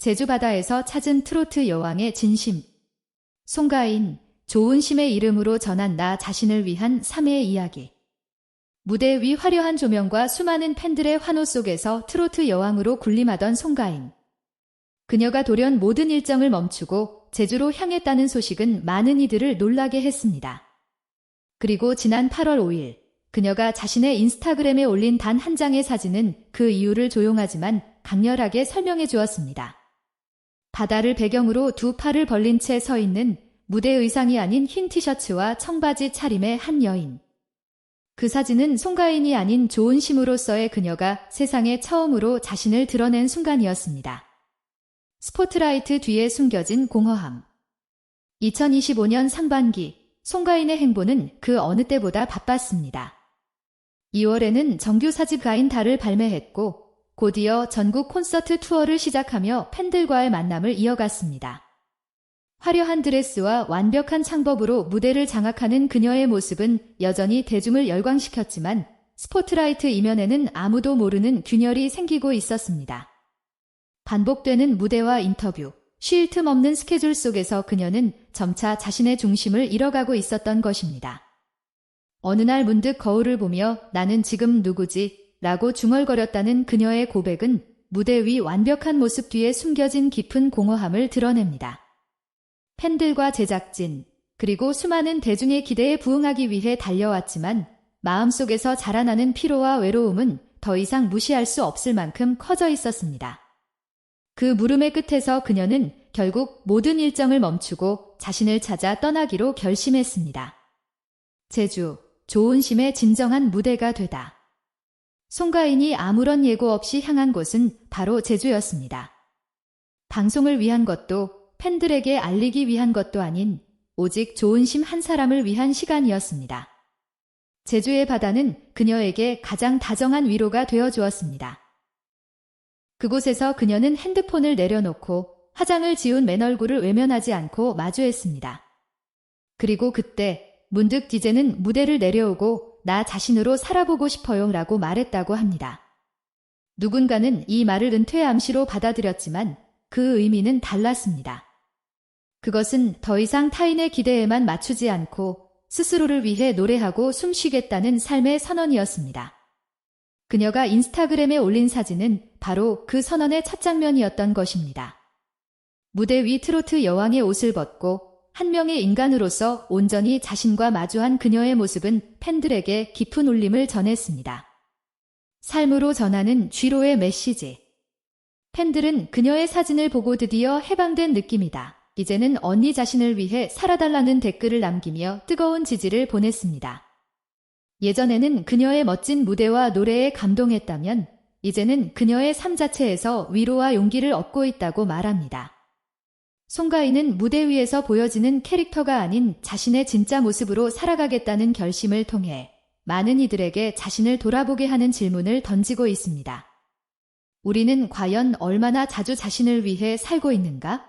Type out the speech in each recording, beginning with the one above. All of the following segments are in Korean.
제주 바다에서 찾은 트로트 여왕의 진심. 송가인, 좋은심의 이름으로 전한 나 자신을 위한 3의 이야기. 무대 위 화려한 조명과 수많은 팬들의 환호 속에서 트로트 여왕으로 군림하던 송가인. 그녀가 돌연 모든 일정을 멈추고 제주로 향했다는 소식은 많은 이들을 놀라게 했습니다. 그리고 지난 8월 5일, 그녀가 자신의 인스타그램에 올린 단 한 장의 사진은 그 이유를 조용하지만 강렬하게 설명해 주었습니다. 바다를 배경으로 두 팔을 벌린 채 서 있는 무대 의상이 아닌 흰 티셔츠와 청바지 차림의 한 여인. 그 사진은 송가인이 아닌 좋은 심으로서의 그녀가 세상에 처음으로 자신을 드러낸 순간이었습니다. 스포트라이트 뒤에 숨겨진 공허함. 2025년 상반기 송가인의 행보는 그 어느 때보다 바빴습니다. 2월에는 정규 사집 가인 달을 발매했고 곧이어 전국 콘서트 투어를 시작하며 팬들과의 만남을 이어갔습니다. 화려한 드레스와 완벽한 창법으로 무대를 장악하는 그녀의 모습은 여전히 대중을 열광시켰지만 스포트라이트 이면에는 아무도 모르는 균열이 생기고 있었습니다. 반복되는 무대와 인터뷰, 쉴 틈 없는 스케줄 속에서 그녀는 점차 자신의 중심을 잃어가고 있었던 것입니다. 어느 날 문득 거울을 보며 나는 지금 누구지? 라고 중얼거렸다는 그녀의 고백은 무대 위 완벽한 모습 뒤에 숨겨진 깊은 공허함을 드러냅니다. 팬들과 제작진, 그리고 수많은 대중의 기대에 부응하기 위해 달려왔지만 마음속에서 자라나는 피로와 외로움은 더 이상 무시할 수 없을 만큼 커져 있었습니다. 그 물음의 끝에서 그녀는 결국 모든 일정을 멈추고 자신을 찾아 떠나기로 결심했습니다. 제주, 좋은심의 진정한 무대가 되다. 송가인이 아무런 예고 없이 향한 곳은 바로 제주였습니다. 방송을 위한 것도 팬들에게 알리기 위한 것도 아닌 오직 좋은 심 한 사람을 위한 시간이었습니다. 제주의 바다는 그녀에게 가장 다정한 위로가 되어 주었습니다. 그곳에서 그녀는 핸드폰을 내려놓고 화장을 지운 맨 얼굴을 외면하지 않고 마주했습니다. 그리고 그때 문득 디제는 무대를 내려오고 나 자신으로 살아보고 싶어요 라고 말했다고 합니다. 누군가는 이 말을 은퇴 암시로 받아들였지만 그 의미는 달랐습니다. 그것은 더 이상 타인의 기대에만 맞추지 않고 스스로를 위해 노래하고 숨쉬겠다는 삶의 선언이었습니다. 그녀가 인스타그램에 올린 사진은 바로 그 선언의 첫 장면이었던 것입니다. 무대 위 트로트 여왕의 옷을 벗고 한 명의 인간으로서 온전히 자신과 마주한 그녀의 모습은 팬들에게 깊은 울림을 전했습니다. 삶으로 전하는 쥐로의 메시지. 팬들은 그녀의 사진을 보고 드디어 해방된 느낌이다. 이제는 언니 자신을 위해 살아달라는 댓글을 남기며 뜨거운 지지를 보냈습니다. 예전에는 그녀의 멋진 무대와 노래에 감동했다면 이제는 그녀의 삶 자체에서 위로와 용기를 얻고 있다고 말합니다. 송가인은 무대 위에서 보여지는 캐릭터가 아닌 자신의 진짜 모습으로 살아가겠다는 결심을 통해 많은 이들에게 자신을 돌아보게 하는 질문을 던지고 있습니다. 우리는 과연 얼마나 자주 자신을 위해 살고 있는가?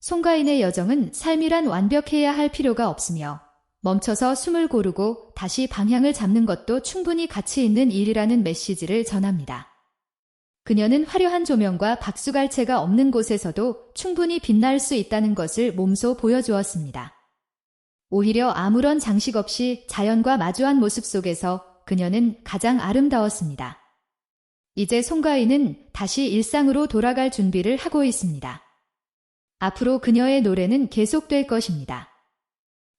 송가인의 여정은 삶이란 완벽해야 할 필요가 없으며 멈춰서 숨을 고르고 다시 방향을 잡는 것도 충분히 가치 있는 일이라는 메시지를 전합니다. 그녀는 화려한 조명과 박수갈채가 없는 곳에서도 충분히 빛날 수 있다는 것을 몸소 보여주었습니다. 오히려 아무런 장식 없이 자연과 마주한 모습 속에서 그녀는 가장 아름다웠습니다. 이제 송가인은 다시 일상으로 돌아갈 준비를 하고 있습니다. 앞으로 그녀의 노래는 계속될 것입니다.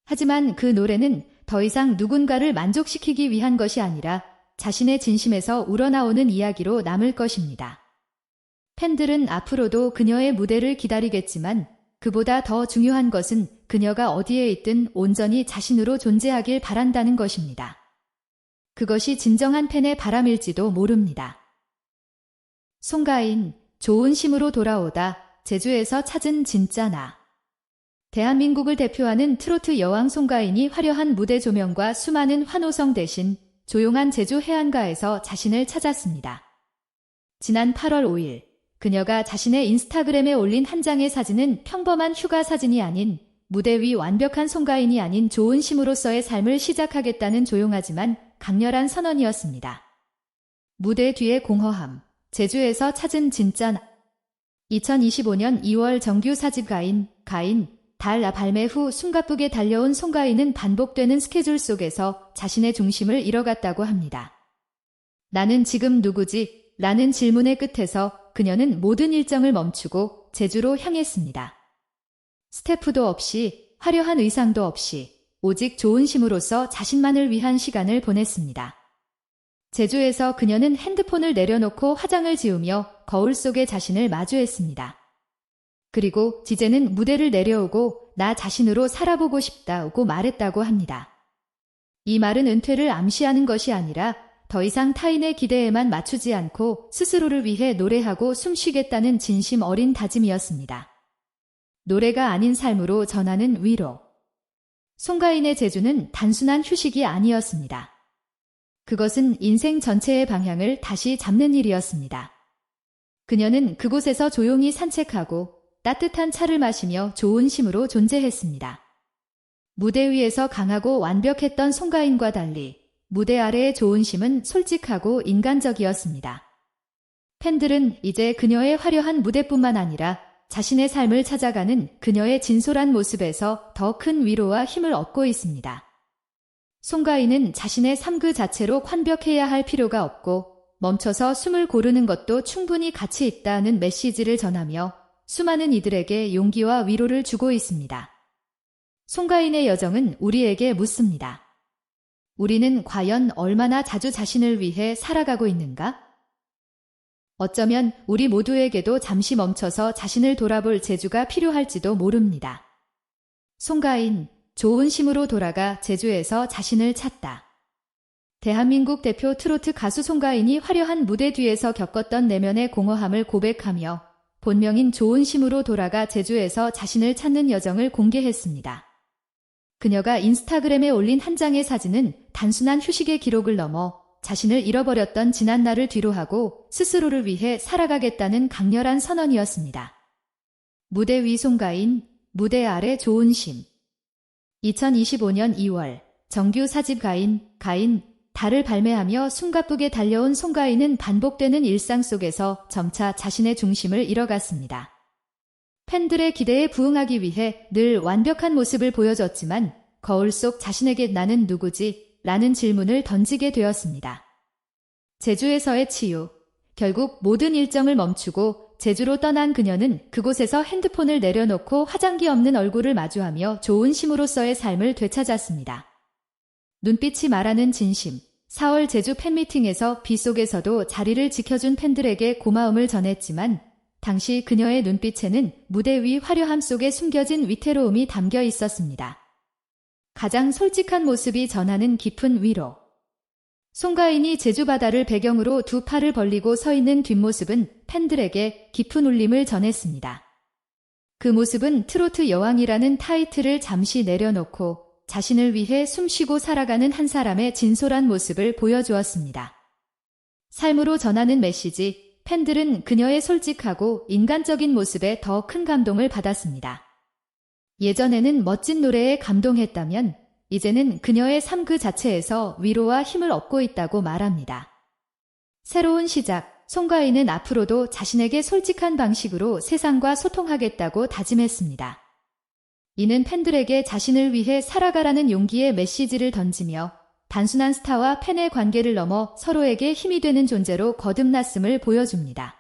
하지만 그 노래는 더 이상 누군가를 만족시키기 위한 것이 아니라 자신의 진심에서 우러나오는 이야기로 남을 것입니다. 팬들은 앞으로도 그녀의 무대를 기다리겠지만 그보다 더 중요한 것은 그녀가 어디에 있든 온전히 자신으로 존재하길 바란다는 것입니다. 그것이 진정한 팬의 바람일지도 모릅니다. 송가인, 좋은 심으로 돌아오다 제주에서 찾은 진짜 나. 대한민국을 대표하는 트로트 여왕 송가인이 화려한 무대 조명과 수많은 환호성 대신 조용한 제주 해안가에서 자신을 찾았습니다. 지난 8월 5일 그녀가 자신의 인스타그램에 올린 한 장의 사진은 평범한 휴가 사진이 아닌 무대 위 완벽한 송가인이 아닌 좋은 심으로서의 삶을 시작하겠다는 조용하지만 강렬한 선언이었습니다. 무대 뒤의 공허함, 제주에서 찾은 진짜 나. 2025년 2월 정규 사집 가인, 가인, 달 발매 후 숨가쁘게 달려온 송가인은 반복되는 스케줄 속에서 자신의 중심을 잃어갔다고 합니다. 나는 지금 누구지? 라는 질문의 끝에서 그녀는 모든 일정을 멈추고 제주로 향했습니다. 스태프도 없이 화려한 의상도 없이 오직 좋은 심으로써 자신만을 위한 시간을 보냈습니다. 제주에서 그녀는 핸드폰을 내려놓고 화장을 지우며 거울 속의 자신을 마주했습니다. 그리고 지제는 무대를 내려오고 나 자신으로 살아보고 싶다고 말했다고 합니다. 이 말은 은퇴를 암시하는 것이 아니라 더 이상 타인의 기대에만 맞추지 않고 스스로를 위해 노래하고 숨쉬겠다는 진심 어린 다짐이었습니다. 노래가 아닌 삶으로 전하는 위로. 송가인의 제주는 단순한 휴식이 아니었습니다. 그것은 인생 전체의 방향을 다시 잡는 일이었습니다. 그녀는 그곳에서 조용히 산책하고 따뜻한 차를 마시며 좋은 심으로 존재했습니다. 무대 위에서 강하고 완벽했던 송가인과 달리 무대 아래의 좋은 심은 솔직하고 인간적이었습니다. 팬들은 이제 그녀의 화려한 무대뿐만 아니라 자신의 삶을 찾아가는 그녀의 진솔한 모습에서 더 큰 위로와 힘을 얻고 있습니다. 송가인은 자신의 삶 그 자체로 완벽해야 할 필요가 없고 멈춰서 숨을 고르는 것도 충분히 가치 있다는 메시지를 전하며 수많은 이들에게 용기와 위로를 주고 있습니다. 송가인의 여정은 우리에게 묻습니다. 우리는 과연 얼마나 자주 자신을 위해 살아가고 있는가? 어쩌면 우리 모두에게도 잠시 멈춰서 자신을 돌아볼 재주가 필요할지도 모릅니다. 송가인, 좋은 심으로 돌아가 제주에서 자신을 찾다. 대한민국 대표 트로트 가수 송가인이 화려한 무대 뒤에서 겪었던 내면의 공허함을 고백하며 본명인 좋은 심으로 돌아가 제주에서 자신을 찾는 여정을 공개했습니다. 그녀가 인스타그램에 올린 한 장의 사진은 단순한 휴식의 기록을 넘어 자신을 잃어버렸던 지난 날을 뒤로하고 스스로를 위해 살아가겠다는 강렬한 선언이었습니다. 무대 위 송가인, 무대 아래 좋은 심. 2025년 2월 정규 사집 가인, 가인, 달을 발매하며 숨가쁘게 달려온 송가인은 반복되는 일상 속에서 점차 자신의 중심을 잃어갔습니다. 팬들의 기대에 부응하기 위해 늘 완벽한 모습을 보여줬지만 거울 속 자신에게 나는 누구지? 라는 질문을 던지게 되었습니다. 제주에서의 치유. 결국 모든 일정을 멈추고 제주로 떠난 그녀는 그곳에서 핸드폰을 내려놓고 화장기 없는 얼굴을 마주하며 좋은 심으로서의 삶을 되찾았습니다. 눈빛이 말하는 진심. 4월 제주 팬미팅에서 비 속에서도 자리를 지켜준 팬들에게 고마움을 전했지만 당시 그녀의 눈빛에는 무대 위 화려함 속에 숨겨진 위태로움이 담겨 있었습니다. 가장 솔직한 모습이 전하는 깊은 위로. 송가인이 제주 바다를 배경으로 두 팔을 벌리고 서 있는 뒷모습은 팬들에게 깊은 울림을 전했습니다. 그 모습은 트로트 여왕이라는 타이틀을 잠시 내려놓고 자신을 위해 숨쉬고 살아가는 한 사람의 진솔한 모습을 보여주었습니다. 삶으로 전하는 메시지, 팬들은 그녀의 솔직하고 인간적인 모습에 더 큰 감동을 받았습니다. 예전에는 멋진 노래에 감동했다면 이제는 그녀의 삶 그 자체에서 위로와 힘을 얻고 있다고 말합니다. 새로운 시작, 송가인은 앞으로도 자신에게 솔직한 방식으로 세상과 소통하겠다고 다짐했습니다. 이는 팬들에게 자신을 위해 살아가라는 용기의 메시지를 던지며 단순한 스타와 팬의 관계를 넘어 서로에게 힘이 되는 존재로 거듭났음을 보여줍니다.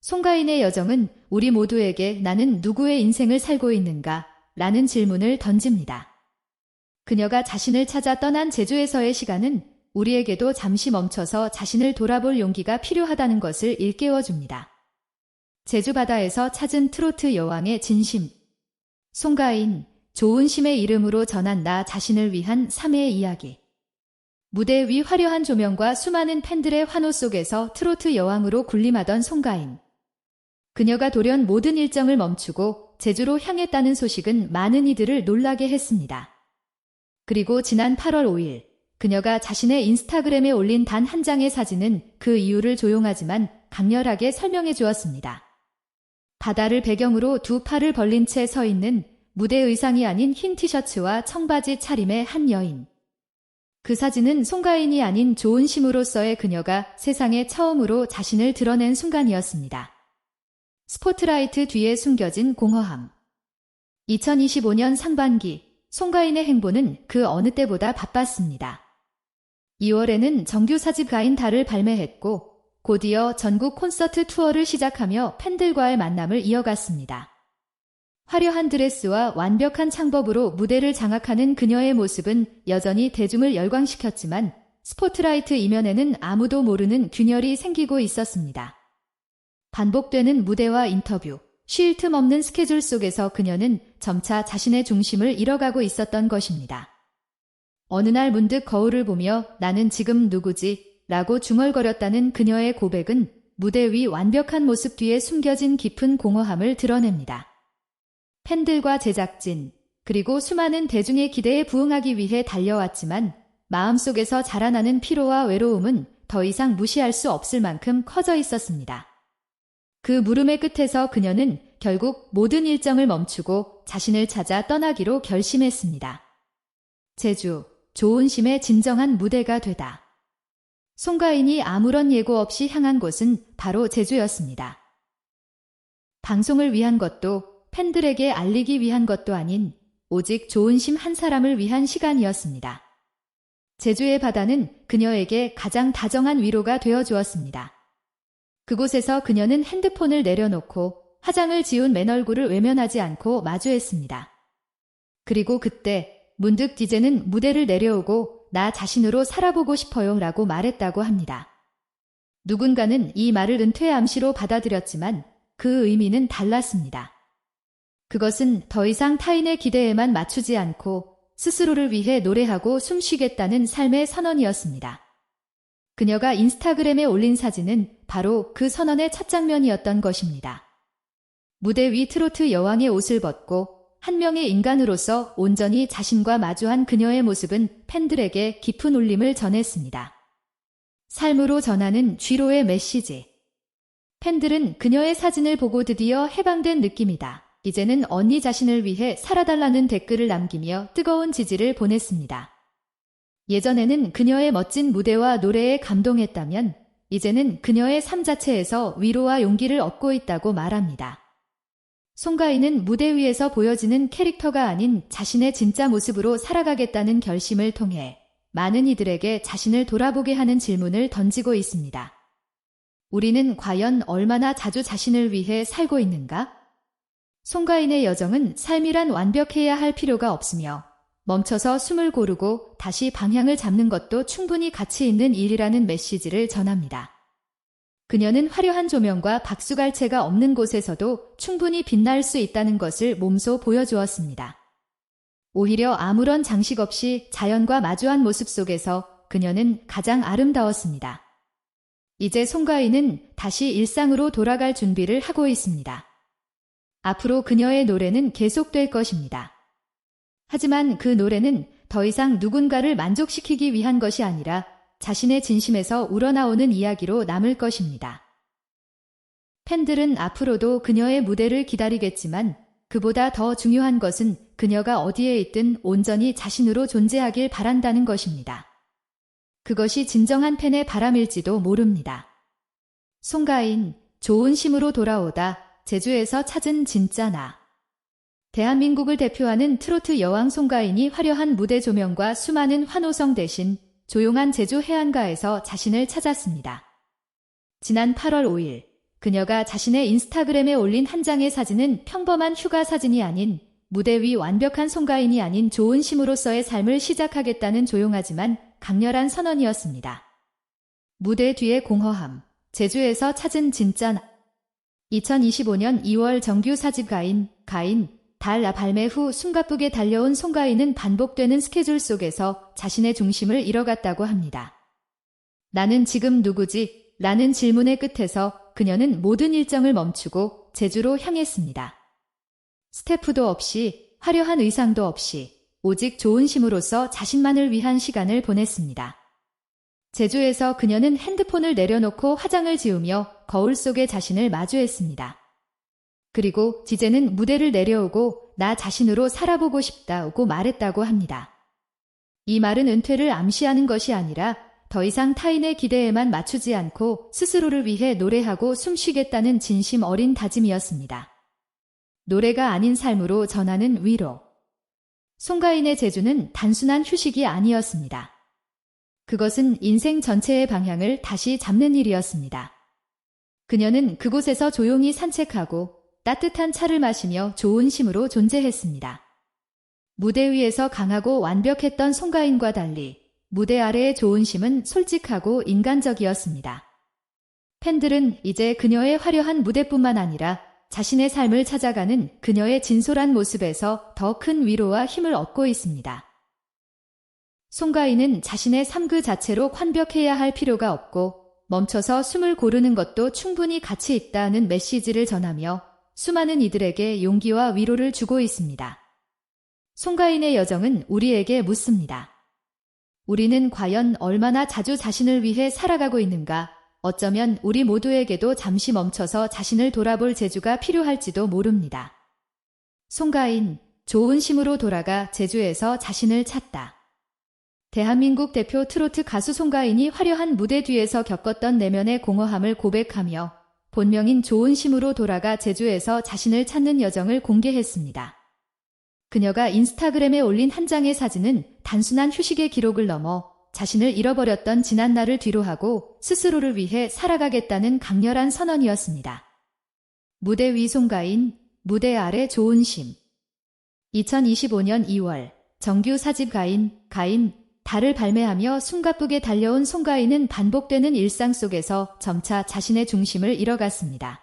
송가인의 여정은 우리 모두에게 나는 누구의 인생을 살고 있는가? 라는 질문을 던집니다. 그녀가 자신을 찾아 떠난 제주에서의 시간은 우리에게도 잠시 멈춰서 자신을 돌아볼 용기가 필요하다는 것을 일깨워 줍니다. 제주 바다에서 찾은 트로트 여왕의 진심. 송가인, 좋은 심의 이름으로 전한 나 자신을 위한 3의 이야기. 무대 위 화려한 조명과 수많은 팬들의 환호 속에서 트로트 여왕으로 군림하던 송가인. 그녀가 돌연 모든 일정을 멈추고 제주로 향했다는 소식은 많은 이들을 놀라게 했습니다. 그리고 지난 8월 5일 그녀가 자신의 인스타그램에 올린 단 한 장의 사진은 그 이유를 조용하지만 강렬하게 설명해 주었습니다. 바다를 배경으로 두 팔을 벌린 채 서 있는 무대 의상이 아닌 흰 티셔츠와 청바지 차림의 한 여인. 그 사진은 송가인이 아닌 좋은 심으로서의 그녀가 세상에 처음으로 자신을 드러낸 순간이었습니다. 스포트라이트 뒤에 숨겨진 공허함. 2025년 상반기 송가인의 행보는 그 어느 때보다 바빴습니다. 2월에는 정규 사집 가인 달을 발매했고 곧이어 전국 콘서트 투어를 시작하며 팬들과의 만남을 이어갔습니다. 화려한 드레스와 완벽한 창법으로 무대를 장악하는 그녀의 모습은 여전히 대중을 열광시켰지만 스포트라이트 이면에는 아무도 모르는 균열이 생기고 있었습니다. 반복되는 무대와 인터뷰, 쉴 틈 없는 스케줄 속에서 그녀는 점차 자신의 중심을 잃어가고 있었던 것입니다. 어느 날 문득 거울을 보며 나는 지금 누구지? 라고 중얼거렸다는 그녀의 고백은 무대 위 완벽한 모습 뒤에 숨겨진 깊은 공허함을 드러냅니다. 팬들과 제작진, 그리고 수많은 대중의 기대에 부응하기 위해 달려왔지만 마음속에서 자라나는 피로와 외로움은 더 이상 무시할 수 없을 만큼 커져 있었습니다. 그 물음의 끝에서 그녀는 결국 모든 일정을 멈추고 자신을 찾아 떠나기로 결심했습니다. 제주, 조은심의 진정한 무대가 되다. 송가인이 아무런 예고 없이 향한 곳은 바로 제주였습니다. 방송을 위한 것도 팬들에게 알리기 위한 것도 아닌 오직 조은심 한 사람을 위한 시간이었습니다. 제주의 바다는 그녀에게 가장 다정한 위로가 되어 주었습니다. 그곳에서 그녀는 핸드폰을 내려놓고 화장을 지운 맨 얼굴을 외면하지 않고 마주했습니다. 그리고 그때 문득 디제는 무대를 내려오고 나 자신으로 살아보고 싶어요 라고 말했다고 합니다. 누군가는 이 말을 은퇴 암시로 받아들였지만 그 의미는 달랐습니다. 그것은 더 이상 타인의 기대에만 맞추지 않고 스스로를 위해 노래하고 숨쉬겠다는 삶의 선언이었습니다. 그녀가 인스타그램에 올린 사진은 바로 그 선언의 첫 장면이었던 것입니다. 무대 위 트로트 여왕의 옷을 벗고 한 명의 인간으로서 온전히 자신과 마주한 그녀의 모습은 팬들에게 깊은 울림을 전했습니다. 삶으로 전하는 쥐로의 메시지. 팬들은 그녀의 사진을 보고 드디어 해방된 느낌이다. 이제는 언니 자신을 위해 살아달라는 댓글을 남기며 뜨거운 지지를 보냈습니다. 예전에는 그녀의 멋진 무대와 노래에 감동했다면 이제는 그녀의 삶 자체에서 위로와 용기를 얻고 있다고 말합니다. 송가인은 무대 위에서 보여지는 캐릭터가 아닌 자신의 진짜 모습으로 살아가겠다는 결심을 통해 많은 이들에게 자신을 돌아보게 하는 질문을 던지고 있습니다. 우리는 과연 얼마나 자주 자신을 위해 살고 있는가? 송가인의 여정은 삶이란 완벽해야 할 필요가 없으며 멈춰서 숨을 고르고 다시 방향을 잡는 것도 충분히 가치 있는 일이라는 메시지를 전합니다. 그녀는 화려한 조명과 박수갈채가 없는 곳에서도 충분히 빛날 수 있다는 것을 몸소 보여주었습니다. 오히려 아무런 장식 없이 자연과 마주한 모습 속에서 그녀는 가장 아름다웠습니다. 이제 송가인은 다시 일상으로 돌아갈 준비를 하고 있습니다. 앞으로 그녀의 노래는 계속될 것입니다. 하지만 그 노래는 더 이상 누군가를 만족시키기 위한 것이 아니라 자신의 진심에서 우러나오는 이야기로 남을 것입니다. 팬들은 앞으로도 그녀의 무대를 기다리겠지만 그보다 더 중요한 것은 그녀가 어디에 있든 온전히 자신으로 존재하길 바란다는 것입니다. 그것이 진정한 팬의 바람일지도 모릅니다. 송가인, 좋은 심으로 돌아오다 제주에서 찾은 진짜 나. 대한민국을 대표하는 트로트 여왕 송가인이 화려한 무대 조명과 수많은 환호성 대신 조용한 제주 해안가에서 자신을 찾았습니다. 지난 8월 5일 그녀가 자신의 인스타그램에 올린 한 장의 사진은 평범한 휴가 사진이 아닌 무대 위 완벽한 송가인이 아닌 좋은 심으로서의 삶을 시작하겠다는 조용하지만 강렬한 선언이었습니다. 무대 뒤의 공허함, 제주에서 찾은 진짜 나. 2025년 2월 정규 사집 가인, 가인, 달 발매 후 숨가쁘게 달려온 송가인은 반복되는 스케줄 속에서 자신의 중심을 잃어갔다고 합니다. 나는 지금 누구지? 라는 질문의 끝에서 그녀는 모든 일정을 멈추고 제주로 향했습니다. 스태프도 없이 화려한 의상도 없이 오직 좋은 심으로서 자신만을 위한 시간을 보냈습니다. 제주에서 그녀는 핸드폰을 내려놓고 화장을 지우며 거울 속의 자신을 마주했습니다. 그리고 지제는 무대를 내려오고 나 자신으로 살아보고 싶다고 말했다고 합니다. 이 말은 은퇴를 암시하는 것이 아니라 더 이상 타인의 기대에만 맞추지 않고 스스로를 위해 노래하고 숨쉬겠다는 진심 어린 다짐이었습니다. 노래가 아닌 삶으로 전하는 위로. 송가인의 제주는 단순한 휴식이 아니었습니다. 그것은 인생 전체의 방향을 다시 잡는 일이었습니다. 그녀는 그곳에서 조용히 산책하고 따뜻한 차를 마시며 좋은 심으로 존재했습니다. 무대 위에서 강하고 완벽했던 송가인과 달리 무대 아래의 좋은 심은 솔직하고 인간적이었습니다. 팬들은 이제 그녀의 화려한 무대뿐만 아니라 자신의 삶을 찾아가는 그녀의 진솔한 모습에서 더 큰 위로와 힘을 얻고 있습니다. 송가인은 자신의 삶 그 자체로 완벽해야 할 필요가 없고 멈춰서 숨을 고르는 것도 충분히 가치 있다는 메시지를 전하며 수많은 이들에게 용기와 위로를 주고 있습니다. 송가인의 여정은 우리에게 묻습니다. 우리는 과연 얼마나 자주 자신을 위해 살아가고 있는가? 어쩌면 우리 모두에게도 잠시 멈춰서 자신을 돌아볼 재주가 필요할지도 모릅니다. 송가인, 좋은 심으로 돌아가 제주에서 자신을 찾다. 대한민국 대표 트로트 가수 송가인이 화려한 무대 뒤에서 겪었던 내면의 공허함을 고백하며 본명인 좋은 심으로 돌아가 제주에서 자신을 찾는 여정을 공개했습니다. 그녀가 인스타그램에 올린 한 장의 사진은 단순한 휴식의 기록을 넘어 자신을 잃어버렸던 지난 날을 뒤로하고 스스로를 위해 살아가겠다는 강렬한 선언이었습니다. 무대 위 송가인, 무대 아래 좋은 심. 2025년 2월 정규 사집 가인, 가인, 달을 발매하며 숨가쁘게 달려온 송가인은 반복되는 일상 속에서 점차 자신의 중심을 잃어갔습니다.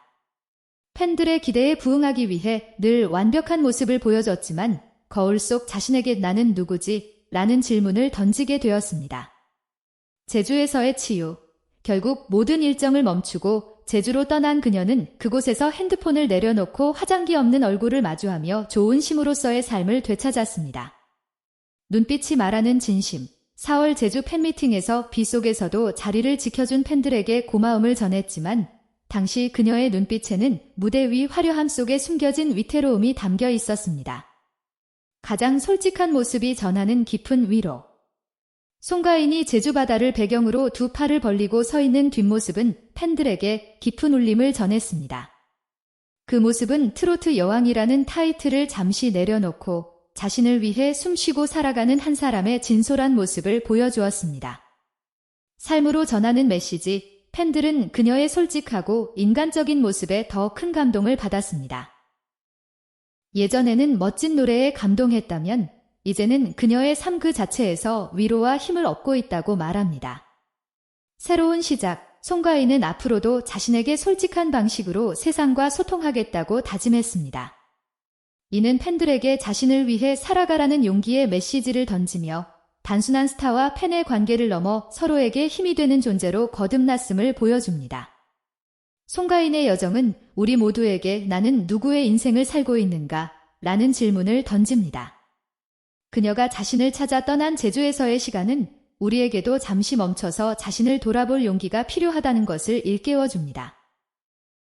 팬들의 기대에 부응하기 위해 늘 완벽한 모습을 보여줬지만 거울 속 자신에게 나는 누구지? 라는 질문을 던지게 되었습니다. 제주에서의 치유. 결국 모든 일정을 멈추고 제주로 떠난 그녀는 그곳에서 핸드폰을 내려놓고 화장기 없는 얼굴을 마주하며 좋은 심으로서의 삶을 되찾았습니다. 눈빛이 말하는 진심. 4월 제주 팬미팅에서 비 속에서도 자리를 지켜준 팬들에게 고마움을 전했지만 당시 그녀의 눈빛에는 무대 위 화려함 속에 숨겨진 위태로움이 담겨 있었습니다. 가장 솔직한 모습이 전하는 깊은 위로. 송가인이 제주 바다를 배경으로 두 팔을 벌리고 서 있는 뒷모습은 팬들에게 깊은 울림을 전했습니다. 그 모습은 트로트 여왕이라는 타이틀을 잠시 내려놓고 자신을 위해 숨쉬고 살아가는 한 사람의 진솔한 모습을 보여주었습니다. 삶으로 전하는 메시지, 팬들은 그녀의 솔직하고 인간적인 모습에 더 큰 감동을 받았습니다. 예전에는 멋진 노래에 감동했다면 이제는 그녀의 삶 그 자체에서 위로와 힘을 얻고 있다고 말합니다. 새로운 시작, 송가인은 앞으로도 자신에게 솔직한 방식으로 세상과 소통하겠다고 다짐했습니다. 이는 팬들에게 자신을 위해 살아가라는 용기의 메시지를 던지며 단순한 스타와 팬의 관계를 넘어 서로에게 힘이 되는 존재로 거듭났음을 보여줍니다. 송가인의 여정은 우리 모두에게 나는 누구의 인생을 살고 있는가? 라는 질문을 던집니다. 그녀가 자신을 찾아 떠난 제주에서의 시간은 우리에게도 잠시 멈춰서 자신을 돌아볼 용기가 필요하다는 것을 일깨워줍니다.